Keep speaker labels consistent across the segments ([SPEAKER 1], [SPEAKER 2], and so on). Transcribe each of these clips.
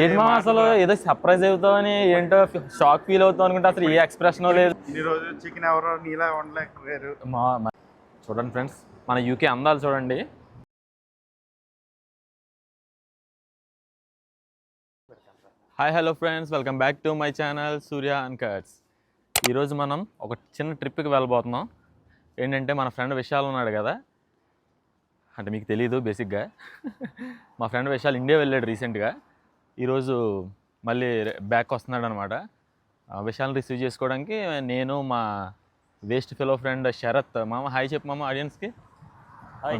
[SPEAKER 1] ఏంటి మా అసలు ఏదో సర్ప్రైజ్ అవుతామని ఏంటో షాక్ ఫీల్ అవుతాం అనుకుంటే అసలు ఏ ఎక్స్ప్రెషన్ లేదు.
[SPEAKER 2] ఈ రోజు చికెన్ ఎవరో నీలా
[SPEAKER 1] చూడండి ఫ్రెండ్స్ మన యూకే అందాలు చూడండి. Hi hello friends welcome back to my channel Surya and cuts ఈరోజు మనం ఒక చిన్న ట్రిప్కి వెళ్ళబోతున్నాం. ఏంటంటే మన ఫ్రెండ్ విశాల్ ఉన్నాడు కదా. అంటే మీకు తెలియదు బేసిక్గా మా ఫ్రెండ్ విశాల్ ఇండియా వెళ్ళాడు రీసెంట్గా ఈరోజు మళ్ళీ బ్యాక్ వస్తున్నాడు అనమాట విశాల్ని రిసీవ్ చేసుకోవడానికి నేను మా వేస్ట్ ఫెలో ఫ్రెండ్ శరత్ మామ హాయ్ చెప్పు మామ ఆడియన్స్కి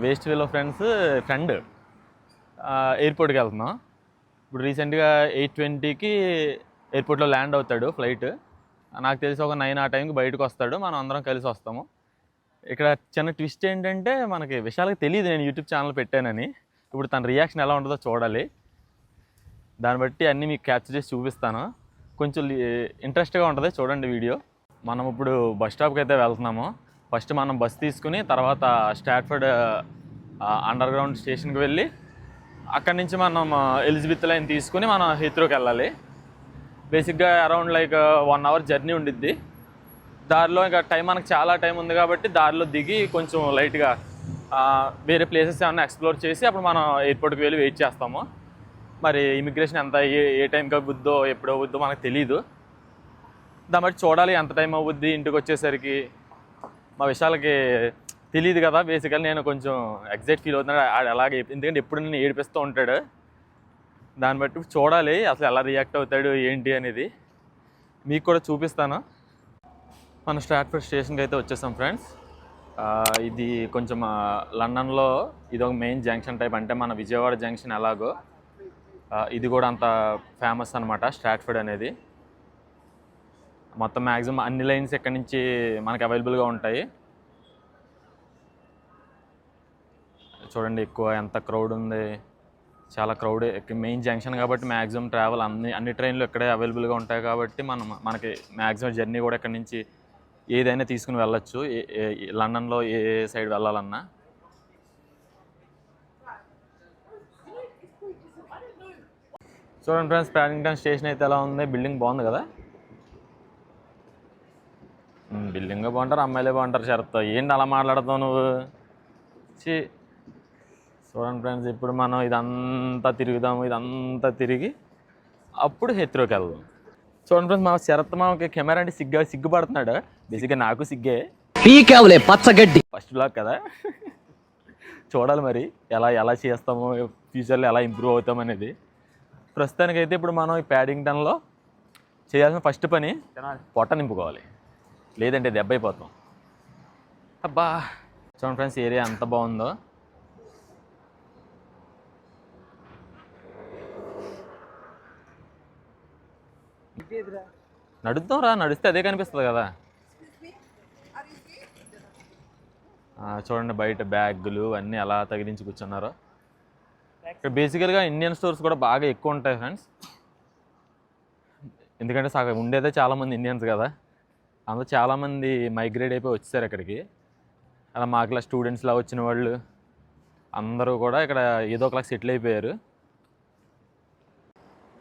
[SPEAKER 1] వేస్ట్ ఫెలో ఫ్రెండ్స్ ఫ్రెండ్ ఎయిర్పోర్ట్కి వెళ్తున్నాం. ఇప్పుడు రీసెంట్గా ఎయిట్ ట్వంటీకి ఎయిర్పోర్ట్లో ల్యాండ్ అవుతాడు ఫ్లైట్ నాకు తెలిసి ఒక నైన్ ఆ టైంకి బయటకు వస్తాడు మనం అందరం కలిసి వస్తాము. ఇక్కడ చిన్న ట్విస్ట్ ఏంటంటే మనకి విషయాలకు తెలియదు నేను యూట్యూబ్ ఛానల్ పెట్టానని. ఇప్పుడు తన రియాక్షన్ ఎలా ఉంటుందో చూడాలి. దాన్ని బట్టి అన్నీ మీకు క్యాప్చర్ చేసి చూపిస్తాను. కొంచెం ఇంట్రెస్ట్గా ఉంటుంది చూడండి వీడియో. మనం ఇప్పుడు బస్ స్టాప్కి అయితే వెళ్తున్నాము. ఫస్ట్ మనం బస్ తీసుకుని తర్వాత స్టాట్ఫర్డ్ అండర్ గ్రౌండ్ స్టేషన్కి వెళ్ళి అక్కడి నుంచి మనం ఎలిజబెత్ లైన్ తీసుకుని మనం హీత్రోకి వెళ్ళాలి. బేసిక్గా around like one hour journey ఉండిద్ది. దారిలో ఇంకా టైం మనకు చాలా టైం ఉంది కాబట్టి దారిలో దిగి కొంచెం లైట్గా వేరే ప్లేసెస్ ఏమైనా ఎక్స్ప్లోర్ చేసి అప్పుడు మనం ఎయిర్పోర్ట్కి వెళ్ళి వెయిట్ చేస్తాము. మరి ఇమిగ్రేషన్ ఎంత ఏ ఏ టైంకి అవుద్దో ఎప్పుడు అవుద్దో మనకు తెలియదు దాన్ని బట్టి చూడాలి ఎంత టైం అవుద్ది ఇంటికి వచ్చేసరికి. మా విషయాలకి తెలియదు కదా బేసికల్ నేను కొంచెం ఎగ్జైట్ ఫీల్ అవుతున్నాడు ఆడు అలాగే ఎందుకంటే ఎప్పుడు నేను ఏడిపిస్తూ ఉంటాడు. దాన్ని బట్టి చూడాలి అసలు ఎలా రియాక్ట్ అవుతాడు ఏంటి అనేది. మీకు కూడా చూపిస్తాను. మన స్టాట్ఫర్డ్ స్టేషన్కి అయితే వచ్చేసాం ఫ్రెండ్స్ ఇది కొంచెం లండన్లో ఇది ఒక మెయిన్ జంక్షన్ టైప్ అంటే మన విజయవాడ జంక్షన్ ఎలాగో. ఇది కూడా అంత ఫేమస్ అనమాట స్టాట్ఫర్డ్ అనేది. మొత్తం మ్యాక్సిమం అన్ని లైన్స్ ఇక్కడ నుంచి మనకి అవైలబుల్గా ఉంటాయి. చూడండి ఎక్కువ ఎంత క్రౌడ్ ఉంది. చాలా క్రౌడ్ మెయిన్ జంక్షన్ కాబట్టి మ్యాక్సిమం ట్రావెల్ అన్ని అన్ని ట్రైన్లు ఇక్కడే అవైలబుల్గా ఉంటాయి కాబట్టి మనం మనకి మ్యాక్సిమం జర్నీ కూడా ఇక్కడ నుంచి ఏదైనా తీసుకుని వెళ్ళొచ్చు. ఏ- లండన్లో ఏ సైడ్ వెళ్ళాలన్నా. చూడండి ఫ్రెండ్స్ ప్యాడింగ్టన్ స్టేషన్ అయితే ఎలా ఉంది? బిల్డింగ్ బాగుంది కదా? బిల్డింగ్ బాగుంటారు అమ్మాయిలే బాగుంటారు షరత్ ఏంటి అలా మాట్లాడతావు నువ్వు? చి చూడండి ఫ్రెండ్స్ ఇప్పుడు మనం ఇదంతా తిరుగుదాము ఇదంతా తిరిగి అప్పుడు హెత్రోకి వెళ్దాం. చూడండి ఫ్రెండ్స్ మా శరత్ మామకి కెమెరా అంటే సిగ్గా సిగ్గుపడుతున్నాడు. బేసిక్గా నాకు సిగ్గే.
[SPEAKER 3] పీకావులే పచ్చగడ్డి.
[SPEAKER 1] ఫస్ట్ బ్లాక్ కదా? చూడాలి మరి ఎలా ఎలా చేస్తాము ఫ్యూచర్లో ఎలా ఇంప్రూవ్ అవుతాం అనేది ప్రస్తుతానికైతే ఇప్పుడు మనం ఈ ప్యాడింగ్టన్లో చేయాల్సిన ఫస్ట్ పని పొట్ట నింపుకోవాలి. లేదంటే దెబ్బ అయిపోతాం అబ్బా! చూడండి ఫ్రెండ్స్ ఏరియా ఎంత బాగుందో. నడుద్దాం రా నడిస్తే అదే కనిపిస్తుంది కదా. చూడండి బయట బ్యాగులు అన్నీ ఎలా తగిలించి కూర్చున్నారో. ఇక్కడ బేసికల్గా ఇండియన్ స్టోర్స్ కూడా బాగా ఎక్కువ ఉంటాయి ఫ్రెండ్స్ ఎందుకంటే సగం ఉండేదే చాలామంది ఇండియన్స్ కదా. అందులో చాలామంది మైగ్రేట్ అయిపోయి వచ్చేసారు ఇక్కడికి. అలా మా క్లాస్ స్టూడెంట్స్లా వచ్చిన వాళ్ళు అందరూ కూడా ఇక్కడ ఏదో ఒకలా సెటిల్ అయిపోయారు.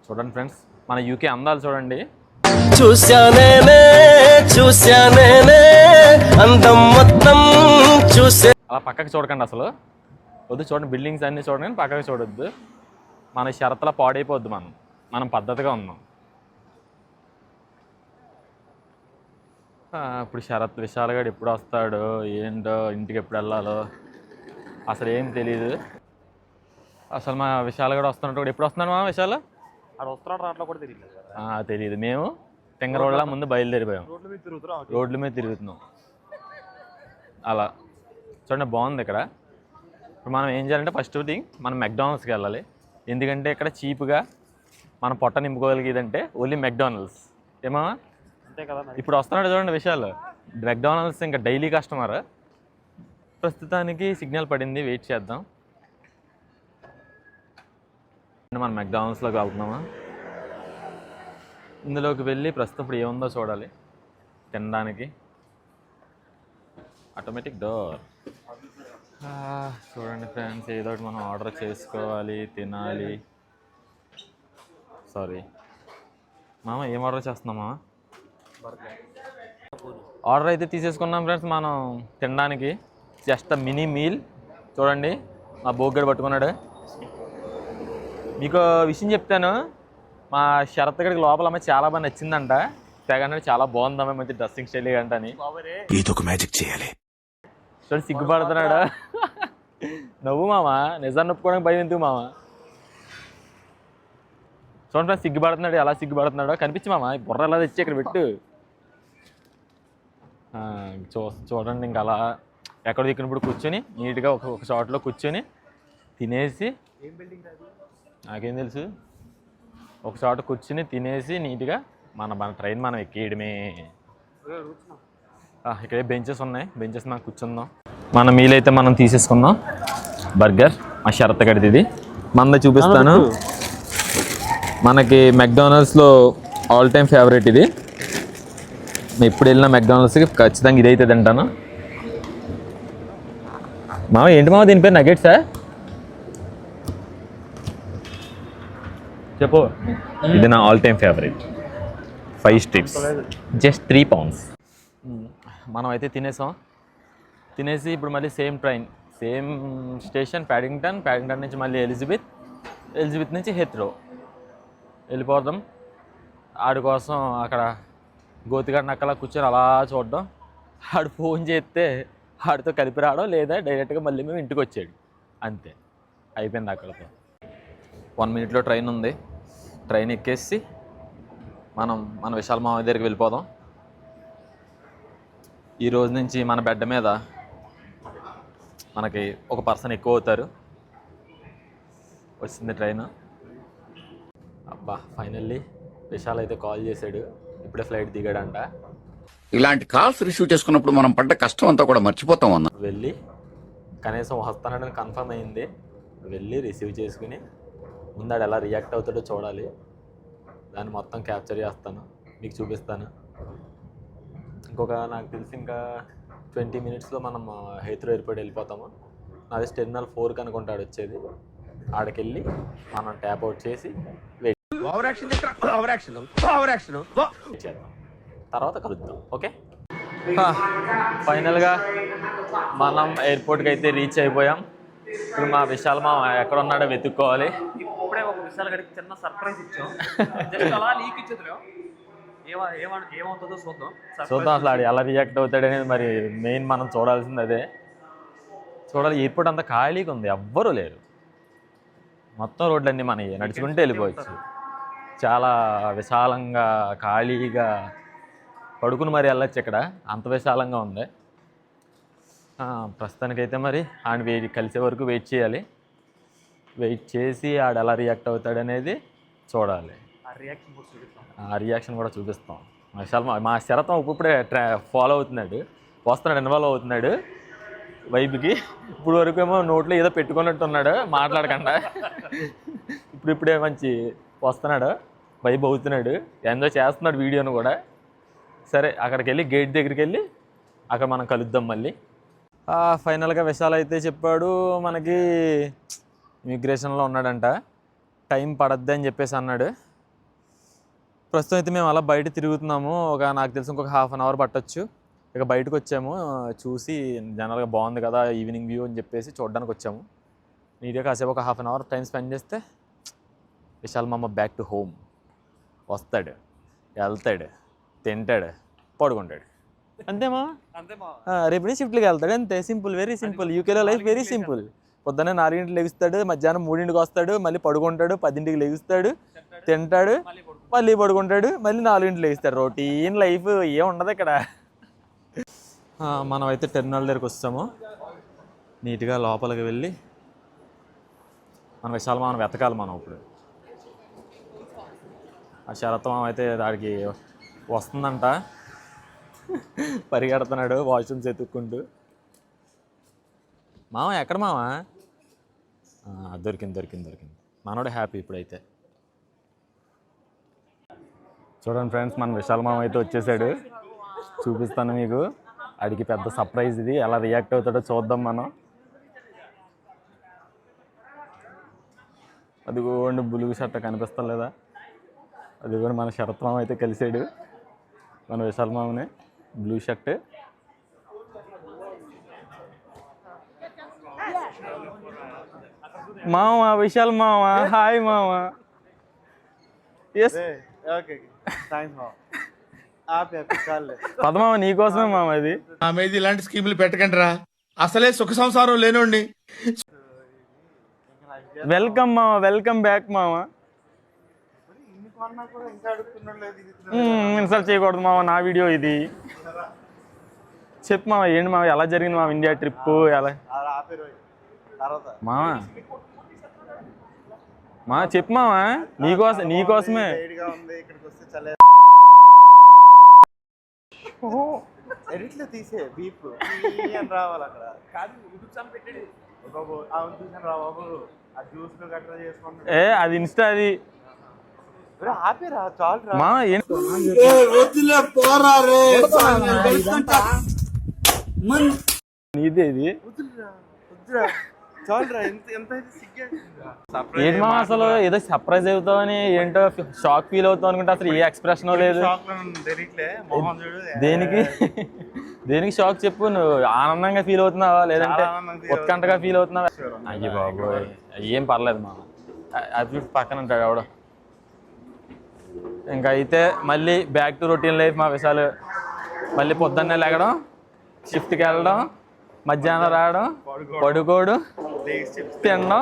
[SPEAKER 1] చూడండి ఫ్రెండ్స్ మన యూకే అందాలు చూడండి.
[SPEAKER 3] అందం మొత్తం చూసే
[SPEAKER 1] అలా పక్కకి చూడకండి అసలు. వద్దు చూడండి బిల్డింగ్స్ అన్నీ చూడండి పక్కకి చూడొద్దు. మన షరతలా పాడైపోద్ది మనం. మనం పద్ధతిగా ఉన్నాం. ఇప్పుడు శరత్ విశాలగాడు ఎప్పుడు వస్తాడో ఏంటో ఇంటికి ఎప్పుడు వెళ్ళాలో అసలు ఏం తెలియదు అసలు మా విశాలగాడు వస్తున్నట్టు కూడా ఎప్పుడు వస్తున్నాడు మా విశాల?
[SPEAKER 2] కూడా తెలియదు
[SPEAKER 1] మేము బయలుదేరిపోయాం.
[SPEAKER 2] రోడ్ల మీద తిరుగుతున్నా
[SPEAKER 1] రోడ్ల మీద తిరుగుతున్నాం. అలా. చూడండి బాగుంది ఇక్కడ. ఇప్పుడు మనం ఏం చేయాలంటే ఫస్ట్ థింగ్ మనం మెక్డానల్డ్స్కి వెళ్ళాలి. ఎందుకంటే ఇక్కడ చీప్గా మనం పొట్ట నింపుకోగలిగేదంటే ఓన్లీ మెక్డానల్డ్స్ ఏమా?
[SPEAKER 2] అంతే కదా
[SPEAKER 1] ఇప్పుడు వస్తున్నాడు చూడండి విషయాలు మెక్డానల్డ్స్ ఇంకా డైలీ కస్టమర్ ప్రస్తుతానికి సిగ్నల్ పడింది వెయిట్ చేద్దాం. మనం మెక్డానల్డ్స్లోకి వెళ్తున్నామా? ఇందులోకి వెళ్ళి ప్రస్తుతం ఇప్పుడు ఏముందో చూడాలి. తినడానికి. ఆటోమేటిక్ డోర్ చూడండి ఫ్రెండ్స్ ఏదో ఒకటి మనం ఆర్డర్ చేసుకోవాలి తినాలి. సారీ మామ ఏం ఆర్డర్ చేస్తున్నాం మామ? ఆర్డర్ అయితే తీసేసుకున్నాం ఫ్రెండ్స్ మనం తినడానికి. జస్ట్ మినీ మీల్ చూడండి మా బోగ్గడు పట్టుకున్నాడు. మీకు విషయం చెప్తాను. మా శరత్ గడికి లోపల అమ్మాయి చాలా బాగా నచ్చిందంట. తెగ అంటే చాలా బాగుంది అమ్మాయి మంచి డ్రెస్సింగ్ స్టైల్ గంట అని
[SPEAKER 4] మ్యాజిక్ చేయాలి.
[SPEAKER 1] చూడు సిగ్గుపడుతున్నాడు. నవ్వు మామ? నిజాన్ని ఒప్పుకోవడానికి భయం ఎందుకు మామ? చూడండి ఫ్రెండ్స్ సిగ్గుపడుతున్నాడు ఎలా సిగ్గుపడుతున్నాడో కనిపించి మామ. ఈ బుర్ర ఎలా తెచ్చి ఇక్కడ పెట్టు. చూ చూడండి ఇంకా అలా ఎక్కడ దిక్కినప్పుడు కూర్చొని నీట్గా ఒక ఒక చోటలో కూర్చొని తినేసి నాకేం తెలుసు? ఒక చోట కూర్చుని తినేసి నీట్గా మన మన ట్రైన్ మనం ఎక్కేయడమే. ఇక్కడే బెంచెస్ ఉన్నాయి. బెంచెస్ మనం కూర్చుందాం. మన మీల్ అయితే మనం తీసేసుకుందాం. బర్గర్. మా షరత్ గడిది ఇది. మంద చూపిస్తాను. మనకి మెక్డానల్డ్స్లో ఆల్ టైమ్ ఫేవరెట్ ఇది. ఎప్పుడు వెళ్ళినా మెక్డానల్డ్స్కి ఖచ్చితంగా ఇదైతే తింటాను. మామ ఏంటి మామ దీని పేరు? నగెట్సా చెప్పు. ఇది నా all time favourite five strips just three pounds మనం అయితే తినేసాం. తినేసి ఇప్పుడు మళ్ళీ same train same station Paddington Paddington నుంచి మళ్ళీ ఎలిజబెత్ ఎలిజబెత్ నుంచి హెత్రో వెళ్ళిపోతాం ఆడి కోసం అక్కడ గోతిగాడి నక్కలా కూర్చొని అలా చూడడం. ఆడు ఫోన్ చేస్తే ఆడితో కలిపి రావడం లేదా డైరెక్ట్గా మళ్ళీ మేము ఇంటికి వచ్చాడు అంతే. అయిపోయింది అక్కడతో. వన్ మినిట్లో ట్రైన్ ఉంది. ట్రైన్ ఎక్కేసి మనం మన విశాల మామయ్య దగ్గరికి వెళ్ళిపోదాం. ఈ రోజు నుంచి మన బెడ్ మీద మనకి ఒక పర్సన్ ఎక్కువ అవుతారు. వచ్చింది ట్రైన్ అబ్బా ఫైనల్లీ విశాల్ అయితే కాల్ చేశాడు. ఇప్పుడే ఫ్లైట్ దిగాడంట.
[SPEAKER 4] ఇలాంటి కాల్స్ రిసీవ్ చేసుకున్నప్పుడు మనం పడ్డ కష్టం అంతా కూడా మర్చిపోతాం అన్న.
[SPEAKER 1] వెళ్ళి కనీసం వస్తానని కన్ఫర్మ్ అయింది. వెళ్ళి రిసీవ్ చేసుకుని ముందాడు ఎలా రియాక్ట్ అవుతాడో చూడాలి. దాన్ని మొత్తం క్యాప్చర్ చేస్తాను. మీకు చూపిస్తాను. ఇంకొక నాకు తెలిసి ఇంకా ట్వంటీ మినిట్స్లో మనం హైత్రో ఎయిర్పోర్ట్ వెళ్ళిపోతాము. నాది టెర్మినల్ ఫోర్కి అనుకుంటాడు వచ్చేది. ఆడకెళ్ళి మనం ట్యాప్ అవుట్ చేసి వెయిట్ చేద్దాం. తర్వాత కలుద్దాం. ఓకే? ఫైనల్గా మనం ఎయిర్పోర్ట్కి అయితే రీచ్ అయిపోయాం. ఇప్పుడు మా విశాల్ మా ఎక్కడ ఉన్నాడో వెతుక్కోవాలి.
[SPEAKER 2] ఇప్పుడే ఒక విశాల గడికి చిన్న సర్ప్రైజ్ ఇచ్చాం. జస్ట్ అలా లీక్ ఇచ్చేద్దాం ఏమవుతుందో చూద్దాం.
[SPEAKER 1] చూద్దాం అసలు ఆడు ఎలా రియాక్ట్ అవుతాడనేది మరి మెయిన్ మనం చూడాల్సింది అదే. చూడాలి ఎయిర్పోర్ట్ అంతా ఖాళీగా ఉంది ఎవ్వరూ లేరు. మొత్తం రోడ్లన్నీ మనవి నడుచుకుంటూ వెళ్ళిపోవచ్చు. చాలా విశాలంగా ఖాళీగా పడుకుని మరి వెళ్ళొచ్చు ఇక్కడ. అంత విశాలంగా ఉంది. ప్రస్తుతానికైతే మరి ఆయన వెయిట్ కలిసే వరకు వెయిట్ చేయాలి. వెయిట్ చేసి ఆడు ఎలా రియాక్ట్ అవుతాడనేది చూడాలి.
[SPEAKER 2] ఆ రియాక్షన్ కూడా చూపిస్తాం.
[SPEAKER 1] విశాల్ మా మా శరతం ఇప్పుడే ట్రా ఫాలో అవుతున్నాడు. వస్తున్నాడు ఇన్వాల్వ్ అవుతున్నాడు వైపుకి ఇప్పుడు వరకు ఏమో నోట్లో ఏదో పెట్టుకున్నట్టు ఉన్నాడు మాట్లాడకుండా. ఇప్పుడు ఇప్పుడే మంచి వస్తున్నాడు వైబ్ అవుతున్నాడు ఎంజాయ్ చేస్తున్నాడు వీడియోను కూడా. సరే అక్కడికి వెళ్ళి గేట్ దగ్గరికి వెళ్ళి అక్కడ మనం కలుద్దాం మళ్ళీ. ఫైనల్గా విశాల్ అయితే చెప్పాడు మనకి ఇమిగ్రేషన్లో ఉన్నాడంట. టైం పడద్ది అని చెప్పేసి అన్నాడు. ప్రస్తుతం అయితే మేము అలా బయట తిరుగుతున్నాము. ఒక నాకు తెలిసి ఇంకొక హాఫ్ అన్ అవర్ పట్టొచ్చు. ఇక బయటకు వచ్చాము. చూసి జనరల్గా బాగుంది కదా ఈవినింగ్ వ్యూ అని చెప్పేసి చూడడానికి వచ్చాము. నీట్గా కాసేపు ఒక half an hour time spend చేస్తే విశాల్ మామ బ్యాక్ టు హోమ్. వస్తాడు వెళ్తాడు తింటాడు పడుకుంటాడు. అంతేమా రేపు షిఫ్ట్కి వెళ్తాడు. అంతే. Simple very simple. యూకేలో లైఫ్ వెరీ సింపుల్ పొద్దున్నే నాలుగింటికి లెగుస్తాడు మధ్యాహ్నం మూడింటికి వస్తాడు మళ్ళీ పడుకుంటాడు పదింటికి లెగుస్తాడు తింటాడు
[SPEAKER 2] మళ్ళీ పడుకో
[SPEAKER 1] మళ్ళీ పడుకుంటాడు మళ్ళీ నాలుగింటికి లేస్తాడు రొటీన్ లైఫ్ ఏం ఉండదు ఇక్కడ. ఆ, మనం అయితే టెర్మినల్ దగ్గరికి వస్తాము. నీట్గా లోపలికి వెళ్ళి మన విశాల మనం వెతకాలి మనం ఇప్పుడు. ఆ శరత్వం అయితే దానికి వస్తుందంట. పరిగెడుతున్నాడు వాష్రూమ్స్ ఎత్తుక్కుంటూ. మామ ఎక్కడ మామ దొరికింది దొరికింది దొరికింది. మనోడు హ్యాపీ ఇప్పుడైతే. చూడండి ఫ్రెండ్స్ మన విశాల్ మామ అయితే వచ్చేసాడు. చూపిస్తాను మీకు. అడిగి పెద్ద సర్ప్రైజ్ ఇది. ఎలా రియాక్ట్ అవుతాడో చూద్దాం మనం. అదిగోండి బులుగు షర్ట్ కనిపిస్తా లేదా? అది కూడా మన శరత్ మామ అయితే కలిసాడు. మన విశాల్ మామనే. Blue shirt. మామ విశాల్ మామ హాయ్ మామ ఎస్
[SPEAKER 5] ఓకే థ్యాంక్స్ మామ
[SPEAKER 1] పదమామ నీకోసమే మామ ఇది?
[SPEAKER 6] మీద ఇలాంటి స్కీములు పెట్టకండి రా అసలే సుఖ సంసారం లేనోండి
[SPEAKER 1] వెల్కమ్ మామ వెల్కమ్ బ్యాక్ మామ ఇన్సల్ట్ చేయకూడదు మామ నా వీడియో ఇది. చెప్పు మామ ఏంటి మామ ఎలా జరిగింది మామ ఇండియా ట్రిప్ ఎలా? మామ మా చెప్పు మామ నీకోసం నీకోసమే.
[SPEAKER 5] వేడిగా ఉంది ఇక్కడికి వస్తే చల్లే ఎడిట్లో తీసే బీప్. అని రావాలి అక్కడ.
[SPEAKER 2] కాదు యూట్యూబ్ ఛానల్ పెట్టాడు
[SPEAKER 5] బాబు అవును చూసాను రా బాబు. ఆ జ్యూస్ గట్రా చేసుకుంటాడు
[SPEAKER 1] ఏ అది ఇన్స్టా అది.
[SPEAKER 5] ఆపేరా చాలు రా
[SPEAKER 1] మా ఏం నీదే ఇది.
[SPEAKER 5] వద్దురా వద్దురా.
[SPEAKER 1] ఏంటి అసలు ఏదో సర్ప్రైజ్ అవుతావని ఏంటో షాక్ ఫీల్ అవుతావు అనుకుంటే అసలు ఏ ఎక్స్ప్రెషన్ లేదు దేనికి? దేనికి షాక్ చెప్పు నువ్వు ఆనందంగా ఫీల్ అవుతున్నావా? లేదంటే ఉత్కంఠగా ఫీల్ అవుతున్నావా. అయ్యి బాబోయ్. ఏం పర్లేదు మా అది పక్కన ఉంటాడు ఆవిడ ఇంకా అయితే మళ్ళీ బ్యాక్ టు రొటీన్ లైఫ్ మా విషయాలు మళ్ళీ పొద్దున్నే లేగడం షిఫ్ట్కి వెళ్ళడం మధ్యాహ్నం రావడం పడుకోడు తినడం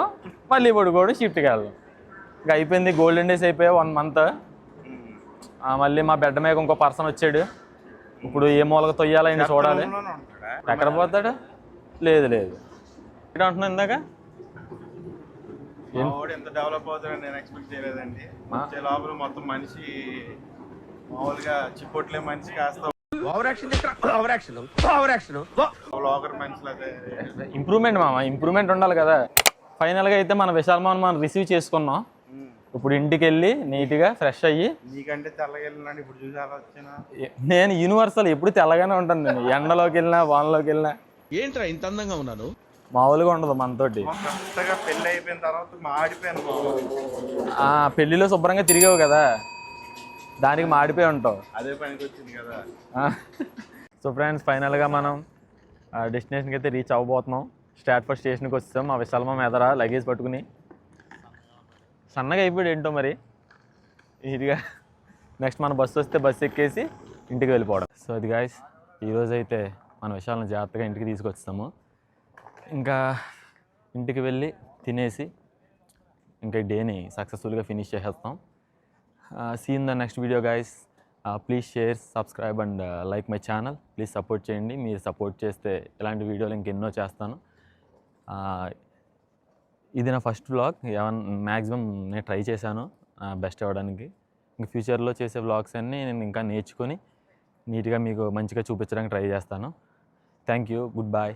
[SPEAKER 1] మళ్ళీ పడుకోడు షిఫ్ట్కి వెళ్ళడం ఇంకా అయిపోయింది గోల్డెన్ డేస్ అయిపోయాయి వన్ మంత్ మళ్ళీ మా బెడ్ మీద ఇంకో పర్సన్ వచ్చాడు. ఇప్పుడు ఏ మూలక తొయ్యాలో ఆయన చూడాలి. ఎక్కడ పోతాడు? లేదు లేదు. ఇక్కడ అంటున్నా ఇందాక?
[SPEAKER 5] ఎంత డెవలప్ అవుతాడని నేను ఎక్స్పెక్ట్ చేయలేదండి. లోపల మొత్తం మనిషి మామూలుగా చిప్పొట్లే మనిషి కాస్త
[SPEAKER 1] ఇంప్రూవ్మెంట్ మామ ఇంప్రూవ్మెంట్ ఉండాలి కదా. ఫైనల్గా అయితే మన విశాల్ మాన్ మనం రిసీవ్ చేసుకున్నాం. ఇప్పుడు ఇంటికి వెళ్ళి నీట్గా ఫ్రెష్ అయ్యి.
[SPEAKER 5] నీకంటే తెల్లగెళ్ళినాడు ఇప్పుడు చూసి అలా వచ్చిన?
[SPEAKER 1] నేను యూనివర్సల్ ఎప్పుడు తెల్లగానే ఉంటాను నేను. ఎండలోకి వెళ్ళినా వానలోకి వెళ్ళినా.
[SPEAKER 6] ఏంట్రా ఇంత అందంగా ఉన్నాను?
[SPEAKER 1] మామూలుగా ఉండదు మనతోటి.
[SPEAKER 5] పెళ్ళి అయిపోయిన తర్వాత మాడిపోయాను బాబు.
[SPEAKER 1] ఆ పెళ్ళిలో శుభ్రంగా తిరిగావు కదా. దానికి మాడిపోయి ఉంటావు.
[SPEAKER 5] అదే పనికి వచ్చింది కదా.
[SPEAKER 1] సో ఫ్రెండ్స్ ఫైనల్గా మనం డెస్టినేషన్కి అయితే రీచ్ అవ్వబోతున్నాం. స్టాట్ఫర్డ్ స్టేషన్కి వచ్చాం మా విశాలమా ఎదర లగేజ్ పట్టుకుని. సన్నగా అయిపోయాడు ఏంటో మరి? ఇదిగా. నెక్స్ట్ మన బస్సు వస్తే బస్సు ఎక్కేసి ఇంటికి వెళ్ళిపోవడం. సో అది గాయస్ ఈరోజు అయితే మన విషయాలను జాగ్రత్తగా ఇంటికి తీసుకొస్తాము ఇంకా ఇంటికి వెళ్ళి తినేసి ఇంకా డేని సక్సెస్ఫుల్గా ఫినిష్ చేసేస్తాం. See in the next video guys please share subscribe and like my channel please support చేయండి. మీరు సపోర్ట్ చేస్తే ఇలాంటి వీడియోలు ఇంకెన్నో చేస్తాను. Uh, ఇది నా ఫస్ట్ వ్లాగ్ ఏమన్నా మ్యాక్సిమం నేను ట్రై చేశాను బెస్ట్ అవ్వడానికి. ఇంక ఫ్యూచర్లో చేసే వ్లాగ్స్ అన్నీ నేను ఇంకా నేర్చుకొని నీట్గా మీకు మంచిగా చూపించడానికి ట్రై చేస్తాను. Thank you good bye